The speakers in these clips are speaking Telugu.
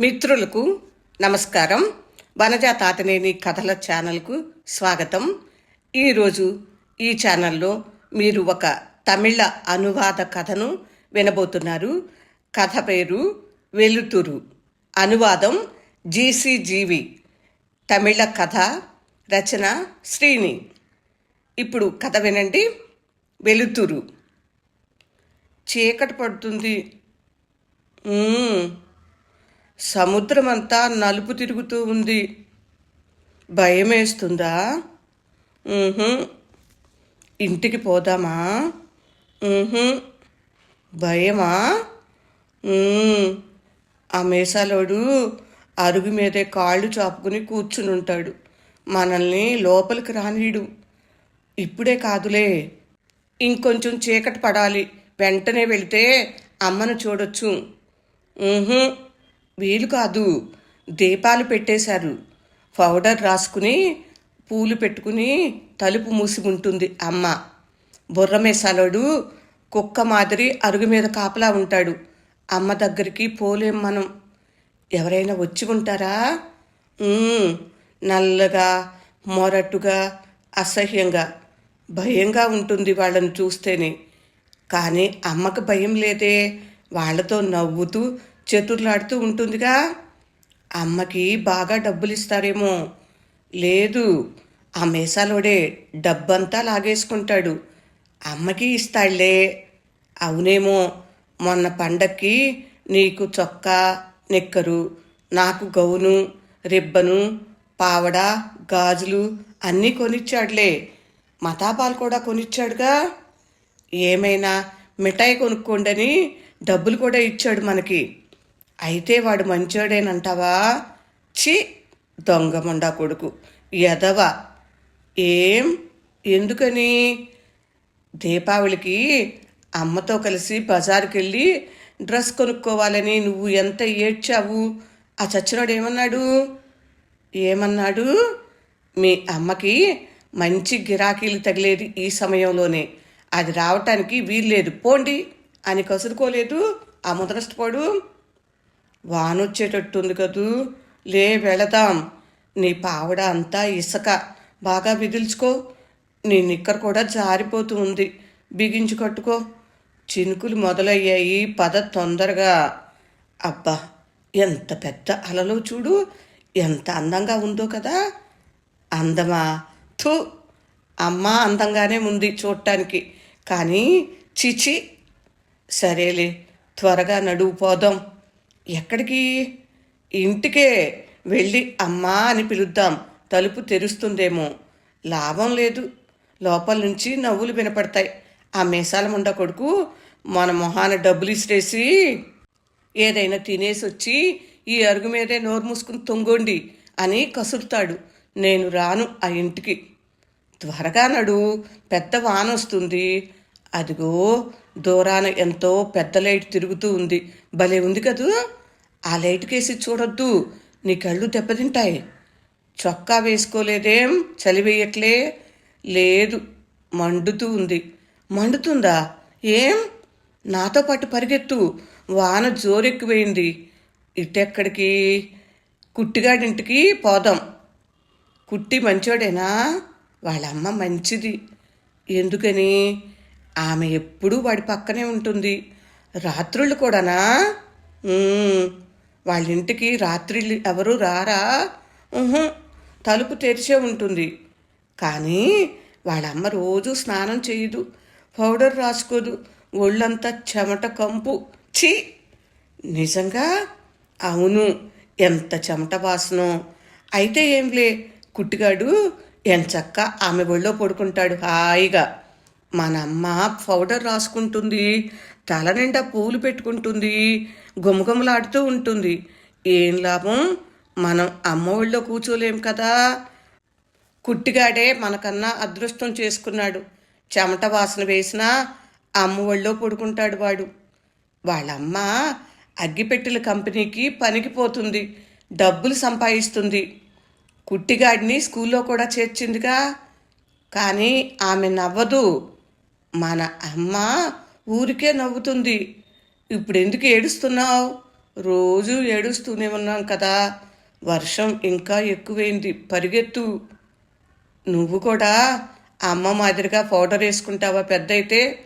మిత్రులకు నమస్కారం. వనజ తాతనేని కథల ఛానల్కు స్వాగతం. ఈరోజు ఈ ఛానల్లో మీరు ఒక తమిళ అనువాద కథను వినబోతున్నారు. కథ పేరు వెలుతురు. అనువాదం జీసీజీవి తమిళ కథ రచన శ్రీని. ఇప్పుడు కథ వినండి. వెలుతురు. చీకటి పడుతుంది. సముద్రమంతా సముద్రం అంతా నలుపు తిరుగుతూ ఉంది. భయమేస్తుందా? ఇంటికి పోదామా? భయమా? ఆ మేసాలోడు అరుగు మీదే కాళ్ళు చాపుకుని కూర్చుని ఉంటాడు మనల్ని లోపలికి రానీడు ఇప్పుడే కాదులే. ఇంకొంచెం చీకటి పడాలి. వెంటనే వెళితే అమ్మను చూడొచ్చు. వీలు కాదు. దీపాలు పెట్టేశారు. పౌడర్ రాసుకుని పూలు పెట్టుకుని తలుపు మూసి ఉంటుంది అమ్మ. బుర్రమేసాలోడు కుక్క మాదిరి అరుగు మీద కాపలా ఉంటాడు. అమ్మ దగ్గరికి పోలేం మనం. ఎవరైనా వచ్చి ఉంటారా? నల్లగా మొరటుగా అసహ్యంగా భయంగా ఉంటుంది వాళ్ళని చూస్తేనే. కానీ అమ్మకు భయం లేదే. వాళ్ళతో నవ్వుతూ చతుర్లాడుతూ ఉంటుందిగా. అమ్మకి బాగా డబ్బులు ఇస్తారేమో లేదు ఆ మేసాలోడే డబ్బంతా లాగేసుకుంటాడు. అమ్మకి ఇస్తాడులే అవునేమో మొన్న పండక్కి నీకు చొక్కా నిక్కరు నాకు గౌను రిబ్బను పావడ గాజులు అన్నీ కొనిచ్చాడులే. మతాపాలు కూడా కొనిచ్చాడుగా. ఏమైనా మిఠాయి కొనుక్కోండని డబ్బులు కూడా ఇచ్చాడు మనకి. అయితే వాడు మంచోడేనంటావా? చి దొంగమండా కొడుకు ఎదవ ఏం? ఎందుకని? దీపావళికి అమ్మతో కలిసి బజారుకెళ్ళి డ్రెస్ కొనుక్కోవాలని నువ్వు ఎంత ఏడ్చావు? ఆ చచ్చినోడు ఏమన్నాడు? ఏమన్నాడు మీ అమ్మకి మంచి గిరాకీలు తగిలేది ఈ సమయంలోనే. అది రావటానికి వీల్లేదు. పోండి. అని కసురుకోలేదు. ఆ ముదరష్టపోడు వానొచ్చేటట్టుంది కదూ. లే వెళదాం. నీ పావడ అంతా ఇసక. బాగా బిగుల్చుకో నీ నిక్కర్ కూడా జారిపోతూ ఉంది. బిగించి కట్టుకో. చినుకులు మొదలయ్యాయి. పద తొందరగా. అబ్బా ఎంత పెద్ద అలలో చూడు. ఎంత అందంగా ఉందో కదా. అందమా? థూ అమ్మ అందంగానే ఉంది చూడటానికి కానీ చిచి. సరేలే త్వరగా నడువు పోదాం. ఎక్కడికి? ఇంటికే వెళ్ళి అమ్మా అని పిలుద్దాం. తలుపు తెరుస్తుందేమో. లాభం లేదు. లోపల నుంచి నవ్వులు వినపడతాయి. ఆ మీసాల ముండ కొడుకు మన మొహాన డబ్బులు ఇసిరేసి ఏదైనా తినేసి వచ్చి ఈ అరుగు మీదే నోరు మూసుకుని తొంగోండి అని కసురుతాడు. నేను రాను ఆ ఇంటికి. త్వరగా నడు. పెద్ద వాన వస్తుంది అదిగో దూరాన ఎంతో పెద్ద లైట్ తిరుగుతూ ఉంది. భలే ఉంది కదూ? ఆ లైట్ కేసి చూడొద్దు. నీ కళ్ళు దెబ్బతింటాయి. చొక్కా వేసుకోలేదేం? చలి వేయట్లే లేదు. మండుతూ ఉంది. మండుతుందా? ఏం? నాతో పాటు పరిగెత్తు. వాన జోరెక్కిపోయింది ఇటెక్కడికి? కుట్టిగాడింటికి పోదాం. కుట్టి మంచోడేనా? వాళ్ళమ్మ మంచిది. ఎందుకని? ఆమె ఎప్పుడూ వాడి పక్కనే ఉంటుంది. రాత్రుళ్ళు కూడానా? వాళ్ళ ఇంటికి రాత్రిళ్ళు ఎవరు రారా? తలుపు తెరిచే ఉంటుంది. కానీ వాళ్ళ అమ్మ రోజు స్నానం చేయదు పౌడర్ రాసుకోదు ఒళ్ళంతా చెమట కంపు. ఛీ! నిజంగా? అవును ఎంత చెమట వాసనో. అయితే ఏంలే కుట్టిగాడు ఎంచక్క ఆమె ఒళ్ళో పడుకుంటాడు హాయిగా. మన అమ్మ పౌడర్ రాసుకుంటుంది తల నిండా పూలు పెట్టుకుంటుంది గుమగుమలాడుతూ ఉంటుంది. ఏం లాభం? మనం అమ్మ ఒళ్ళో కూర్చోలేం కదా? కుట్టిగాడే మనకన్నా అదృష్టం చేసుకున్నాడు. చెమట వాసన వేసినా అమ్మ ఒళ్ళో పడుకుంటాడు వాడు. వాళ్ళమ్మ అగ్గిపెట్టెల కంపెనీకి పనికిపోతుంది డబ్బులు సంపాదిస్తుంది. కుట్టిగాడిని స్కూల్లో కూడా చేర్చిందిగా. కానీ ఆమె నవ్వదు. మన అమ్మ ఊరికే నవ్వుతుంది. ఇప్పుడు ఎందుకు ఏడుస్తున్నావు? రోజు ఏడుస్తూనే ఉన్నాం కదా. వర్షం ఇంకా ఎక్కువైంది. పరిగెత్తు. నువ్వు కూడా అమ్మ మాదిరిగా పౌడర్ వేసుకుంటావా పెద్ద అయితే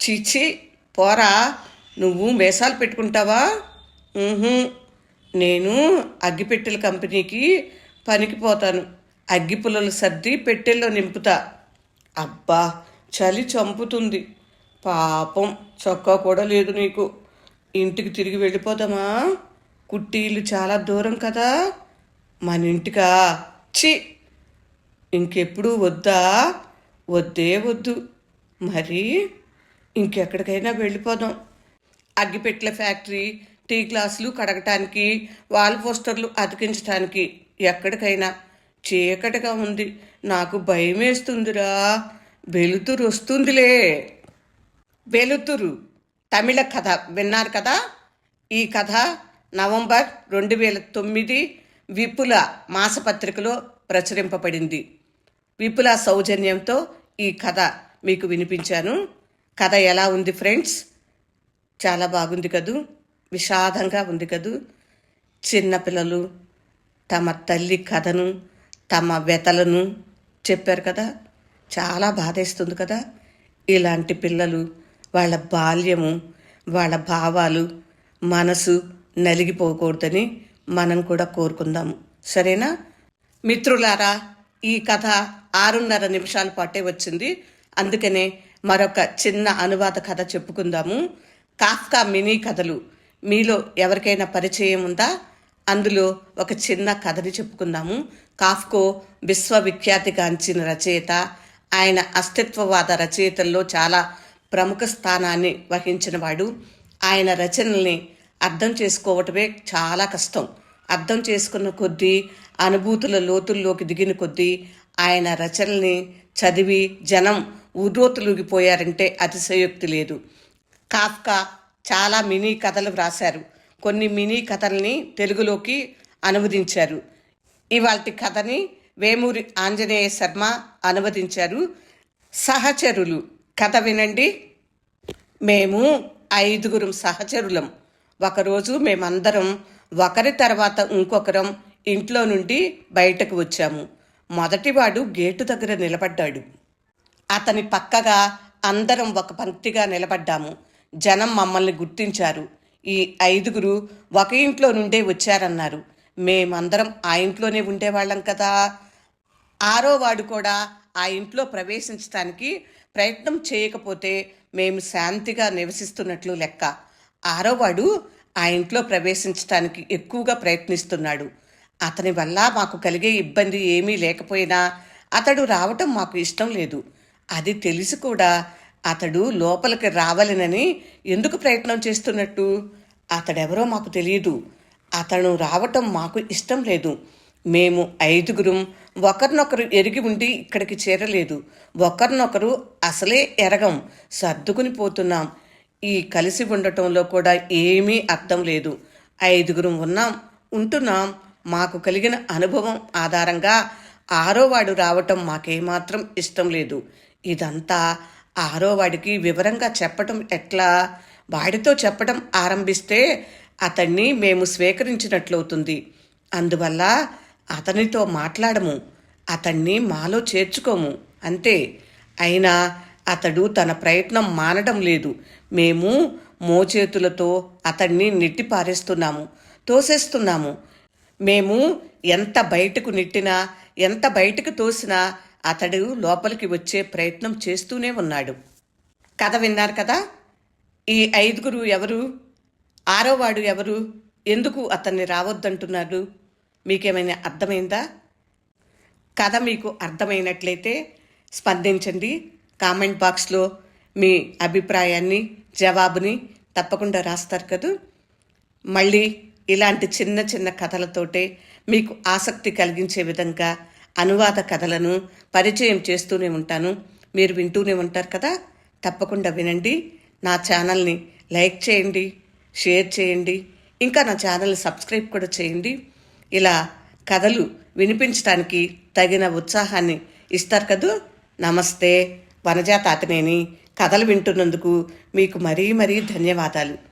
చీచి పోరా. నువ్వు మేసాలు పెట్టుకుంటావా? నేను అగ్గిపెట్టెల కంపెనీకి పనికి పోతాను. అగ్గి పుల్లలు సర్ది పెట్టెల్లో నింపుతా. అబ్బా చలి చంపుతుంది. పాపం చొక్కా కూడా లేదు నీకు. ఇంటికి తిరిగి వెళ్ళిపోదామా? కుట్టీలు చాలా దూరం కదా. మన ఇంటికా? ఛీ! ఇంకెప్పుడు వద్దా? వద్దే వద్దు. మరి ఇంకెక్కడికైనా వెళ్ళిపోదాం. అగ్గిపెట్టెల ఫ్యాక్టరీ టీ గ్లాసులు కడగటానికి వాల్ పోస్టర్లు అతికించటానికి ఎక్కడికైనా చీకటిగా ఉంది. నాకు భయం వేస్తుందిరా వెలుతురు వస్తుందిలే. వెలుతురు తమిళ కథ విన్నారు కదా? ఈ కథ నవంబర్ రెండు వేల తొమ్మిది విపుల మాసపత్రికలో ప్రచురింపబడింది. విపుల సౌజన్యంతో ఈ కథ మీకు వినిపించాను. కథ ఎలా ఉంది ఫ్రెండ్స్? చాలా బాగుంది కదూ? విషాదంగా ఉంది కదూ? చిన్నపిల్లలు తమ తల్లి కథను తమ వ్యతలను చెప్పారు కదా? చాలా బాధేస్తుంది కదా. ఇలాంటి పిల్లలు వాళ్ళ బాల్యము వాళ్ళ భావాలు మనసు నలిగిపోకూడదని మనం కూడా కోరుకుందాము. సరేనా? మిత్రులారా ఈ కథ ఆరున్నర నిమిషాల పాటే వచ్చింది. అందుకనే మరొక చిన్న అనువాద కథ చెప్పుకుందాము. కాఫ్కా మినీ కథలు. మీలో ఎవరికైనా పరిచయం ఉందా? అందులో ఒక చిన్న కథని చెప్పుకుందాము. కాఫ్కో విశ్వవిఖ్యాతిగాంచిన రచయిత ఆయన అస్తిత్వవాద రచయితల్లో చాలా ప్రముఖ స్థానాన్ని వహించినవాడు ఆయన రచనల్ని అర్థం చేసుకోవటమే చాలా కష్టం. అర్థం చేసుకున్న కొద్దీ అనుభూతుల లోతుల్లోకి దిగిన కొద్దీ ఆయన రచనల్ని చదివి జనం ఉర్రోతులుగిపోయారంటే అతిశయోక్తి లేదు. కాఫ్కా చాలా మినీ కథలు వ్రాశారు. కొన్ని మినీ కథల్ని తెలుగులోకి అనువదించారు. ఇవాటి కథని వేమూరి ఆంజనేయ శర్మ అనువదించారు. సహచరులు కథ వినండి. మేము ఐదుగురం సహచరులం. ఒకరోజు మేమందరం ఒకరి తర్వాత ఇంకొకరం ఇంట్లో నుండి బయటకు వచ్చాము. మొదటివాడు గేటు దగ్గర నిలబడ్డాడు. అతని పక్కగా అందరం ఒక పంక్తిగా నిలబడ్డాము. జనం మమ్మల్ని గుర్తించారు. ఈ ఐదుగురు ఒక ఇంట్లో నుండే వచ్చారన్నారు. మేమందరం ఆ ఇంట్లోనే ఉండేవాళ్ళం కదా. ఆరో వాడు కూడా ఆ ఇంట్లో ప్రవేశించడానికి ప్రయత్నం చేయకపోతే మేము శాంతిగా నివసిస్తున్నట్లు లెక్క. ఆరోవాడు ఆ ఇంట్లో ప్రవేశించడానికి ఎక్కువగా ప్రయత్నిస్తున్నాడు. అతని వల్ల మాకు కలిగే ఇబ్బంది ఏమీ లేకపోయినా అతడు రావటం మాకు ఇష్టం లేదు. అది తెలిసి కూడా అతడు లోపలికి రావాలనని ఎందుకు ప్రయత్నం చేస్తున్నట్టు? అతడెవరో మాకు తెలియదు అతను రావటం మాకు ఇష్టం లేదు. మేము ఐదుగురం ఒకరినొకరు ఎరిగి ఉండి ఇక్కడికి చేరలేదు. ఒకరినొకరు అసలే ఎరగం సర్దుకుని పోతున్నాం. ఈ కలిసి ఉండటంలో కూడా ఏమీ అర్థం లేదు. ఐదుగురం ఉన్నాం ఉంటున్నాం. మాకు కలిగిన అనుభవం ఆధారంగా ఆరోవాడు రావటం మాకేమాత్రం ఇష్టం లేదు. ఇదంతా ఆరోవాడికి వివరంగా చెప్పటం ఎట్లా? వాడితో చెప్పడం ఆరంభిస్తే అతన్ని మేము స్వీకరించినట్లవుతుంది. అందువల్ల అతనితో మాట్లాడము అతన్ని మాలో చేర్చుకోము. అంతే. అయినా అతడు తన ప్రయత్నం మానడం లేదు. మేము మోచేతులతో అతన్ని నెట్టి పారేస్తున్నాము తోసేస్తున్నాము. మేము ఎంత బయటకు నెట్టినా ఎంత బయటకు తోసినా అతడు లోపలికి వచ్చే ప్రయత్నం చేస్తూనే ఉన్నాడు. కథ విన్నారు కదా? ఈ ఐదుగురు ఎవరు? ఆరోవాడు ఎవరు? ఎందుకు అతన్ని రావద్దంటున్నాడు మీకేమైనా అర్థమైందా? కథ మీకు అర్థమైనట్లయితే స్పందించండి. కామెంట్ బాక్స్లో మీ అభిప్రాయాన్ని జవాబుని తప్పకుండా రాస్తారు కదా. మళ్ళీ ఇలాంటి చిన్న చిన్న కథలతోటే మీకు ఆసక్తి కలిగించే విధంగా అనువాద కథలను పరిచయం చేస్తూనే ఉంటాను. మీరు వింటూనే ఉంటారు కదా? తప్పకుండా వినండి. నా ఛానల్ని లైక్ చేయండి షేర్ చేయండి. ఇంకా నా ఛానల్ని సబ్స్క్రైబ్ కూడా చేయండి. ఇలా కథలు వినిపించడానికి తగిన ఉత్సాహాన్ని ఇస్తారు కదూ? నమస్తే వనజా తాతనేని కథలు వింటున్నందుకు మీకు మరీ మరీ ధన్యవాదాలు.